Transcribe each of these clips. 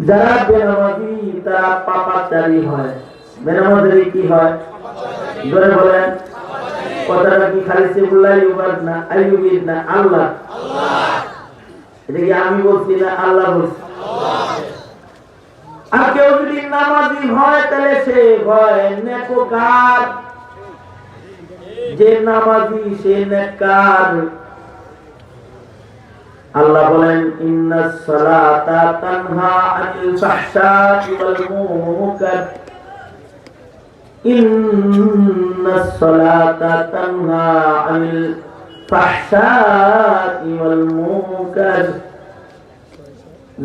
যারা বেনামাজি, তারা পাপাচারী হয়। বেনামাজি কি হয়? ধরে বলেন। কথাটা কি খালি সেগুল্লাহ ইউবাদ না আইয়ুবিদ না আল্লাহ? এটা কি আমি বলছি না আল্লাহ বলছি? আর কেউ যদি নামাজি হয়, তাহলে সে হয় নেকোকার। যে নামাজি, সে নেককার। আল্লাহ বলেন ইন্নাস সালাতা তানহা আনিল ফাহশাই ওয়াল মুনকার। ইন্নাস সালাতা তানহা আনিল ফাহশাই ওয়াল মুনকার।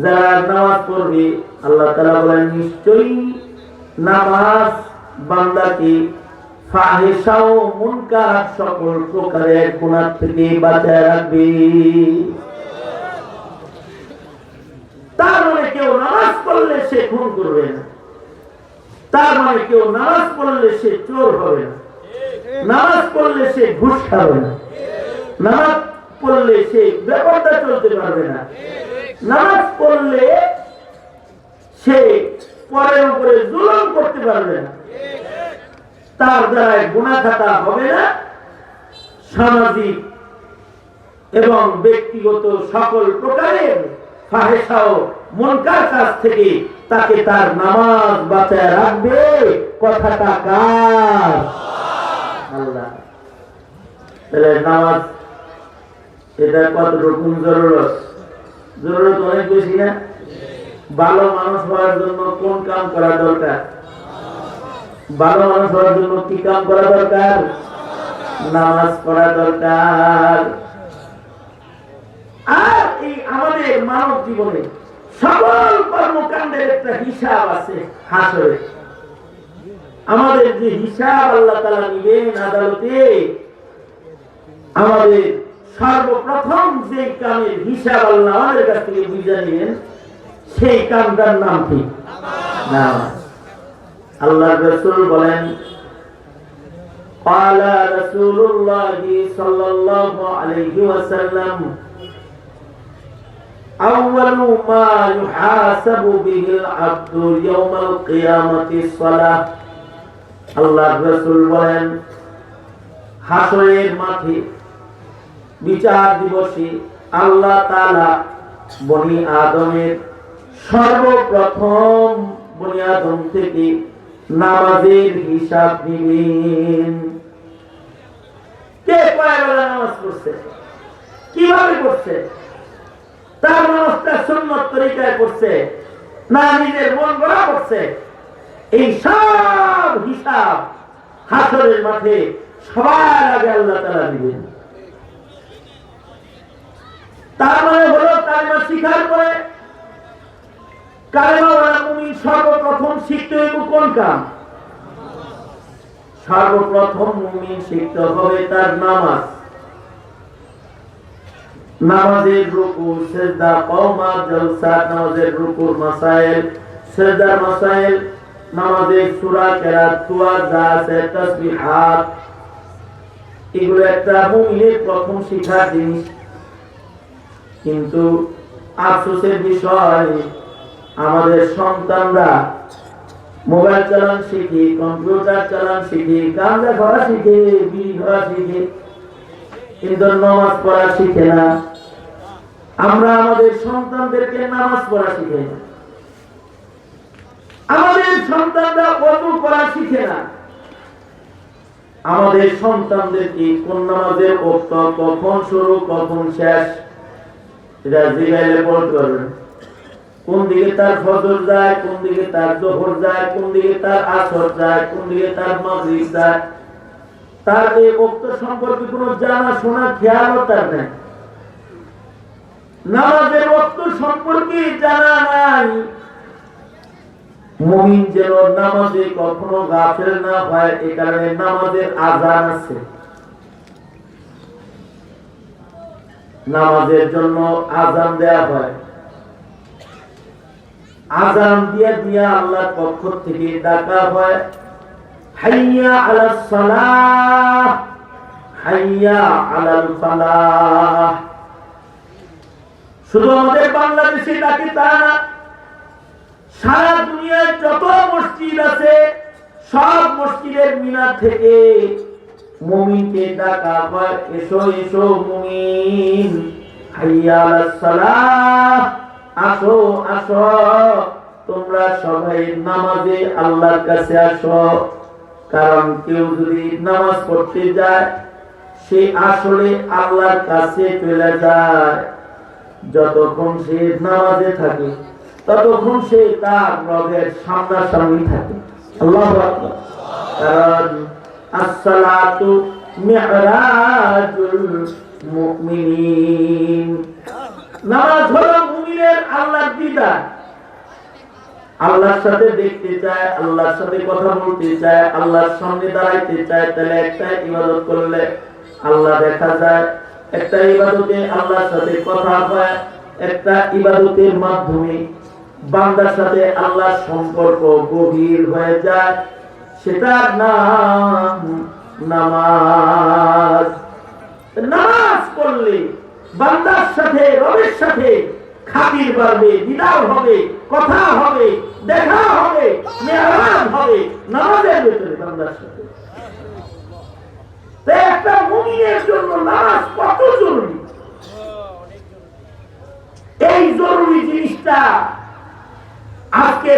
যারা নামাজ পড়বে, আল্লাহ তাআলা বলেন, নিশ্চয়ই নামাজ বান্দাকে ফাহিশা ও মুনকার সকল প্রকারের গুনাহ থেকে বাঁচায় রাখবে। তার মানে কেউ নামাজ পড়লে সে খুন করবে না। তার মানে কেউ নামাজ পড়লে সে চোর হবে না। নামাজ পড়লে সে ঘুষ খাবে না। নামাজ পড়লে সে ব্যাপারটা চলতে পারবে না। নামাজ পড়লে সে পরের উপরে করতে পারবে না। তার গুণা খাতা হবে না। সামাজিক এবং ব্যক্তিগত সকল প্রকারের তাকে তার নামাজ বাঁচায় রাখবে। কথাটা কার? নামাজ এটা কত রকম জরুরত? জরুরত অনেক বেশি না? ভালো মানুষ হওয়ার জন্য কোন কাম করা দরকার? ভালো মানুষ হওয়ার জন্য কি কাম করা দরকার? নামাজ পড়া দরকার আর এই আমাদের মানব জীবনে সকল কর্মকাণ্ডের একটা হিসাব আছে হাসরে আমাদের যে হিসাব আল্লাহ তালা নিবেন আদালতে আমাদের সর্বপ্রথম যে কামের হিসাব আল্লাহ আমাদের কাছ থেকে বুঝে নিবেন সেই কামটার নাম কি নামাজ আল্লাহ রসুল বলেন قال رسول الله صلى الله عليه وسلم أول ما يحاسب به العبد يوم القيامة الصلاة আল্লাহ রসুল বলেন হাসরের মাঠে বিচার দিবসে আল্লাহ তাআলা বনি আদমের সর্বপ্রথম বনি আদম থেকে নামাজের হিসাব নিবেন কে কয় বেলা নামাজ পড়ছে কিভাবে করছে তার নামাজটা সুন্নত তরিকায় করছে না নিজের মন গড়া করছে, এই সব হিসাব হাসরের মাঠে সবার আগে আল্লাহ তারা দিবেন। তার মানে হলো কালেমা কালেমা সর্বপ্রথম শিখতে হইব কোন কাম? সর্বপ্রথম মুমিন শিখতে হবে তার নামাজ। নামাজের রুকু, সেজদা, কওমা, জলসা, নামাজের রুকুর সেজদার নামাজের কেরাত, দুয়া যা আছে এগুলো একটা মুমিনের প্রথম জিনিস। কিন্তু আফসোসের বিষয়, আমাদের সন্তানরা মোবাইল চালান শিখে, কম্পিউটার চালান শিখে, গাঁজা খাওয়া শিখে, বিড়ি খাওয়া শিখে, কিন্তু নামাজ পড়া শিখে না। আমরা আমাদের সন্তানদেরকে নামাজ পড়া শিখে না। আমাদের সন্তানরা অজু করা শিখে না। আমাদের সন্তানদেরকে কোন নামাজের অর্থ কখন শুরু, কখন শেষ, এটা জিগাইলে কোন দিকে তার ফজর যায়, কোন দিকে তার জোহর যায়, কোন দিকে তার আসর যায়, কোন দিকে তার মাগরিব যায়। তার এই বক্ত সম্পর্কে কোনো জানা শোনা খেয়ালও তার নেই। নামাজের বক্ত সম্পর্কে জানা নাই। মুমিন যেন নামাজে কখনো গাফেল না হয় এই কারণে নামাজের আজান আছে। নামাজের জন্য আজান দেয়া হয়। আজান দিয়া দিয়া আল্লাহর পক্ষ থেকে ডাকা হয়, হাইয়া আলাস সালাহ, হাইয়া আলাল ফালাহ। শুধু আমাদের ডাকে তা না, সারা দুনিয়ায় যত মসজিদ আছে, সব মসজিদের মিনার থেকে ডাকা হয়, এসো এসো আসো আসো, তোমরা সবাই নামাজে আল্লাহর কাছে আসো। কারণ কেউ যদি নামাজ পড়তে যায়, সে আসলে আল্লাহর কাছে চলে যায়। যতক্ষণ সে নামাজে থাকে, ততক্ষণ সে তার রবের সামনাসামনি থাকে। আল্লাহ কারণ আসসালাতু মুমিনিন। নামাজ হলো মুমিনের আল্লাহর দিদার। আল্লাহর সাথে দেখতে চায়, আল্লাহর সাথে কথা বলতে চায়, আল্লাহর সামনে দাঁড়াইতে চায়, তাহলে একটা ইবাদত করলে আল্লাহ দেখা যায় একটা ইবাদতে আল্লাহর সাথে কথা হয়, একটা ইবাদতের মাধ্যমে বান্দার সাথে আল্লাহর সম্পর্ক গভীর হয়ে যায়। সেটার নাম নামাজ। নামাজ পড়লে বান্দার সাথে, রবের সাথে খাতির বাড়বে, দিদার হবে, কথা হবে, দেখা হবে মেহরান হবে, নামাজের ভিতরে বান্দার সাথে। একটা মুমিনের জন্য নামাজ কত জরুরি এই জরুরি জিনিসটা আজকে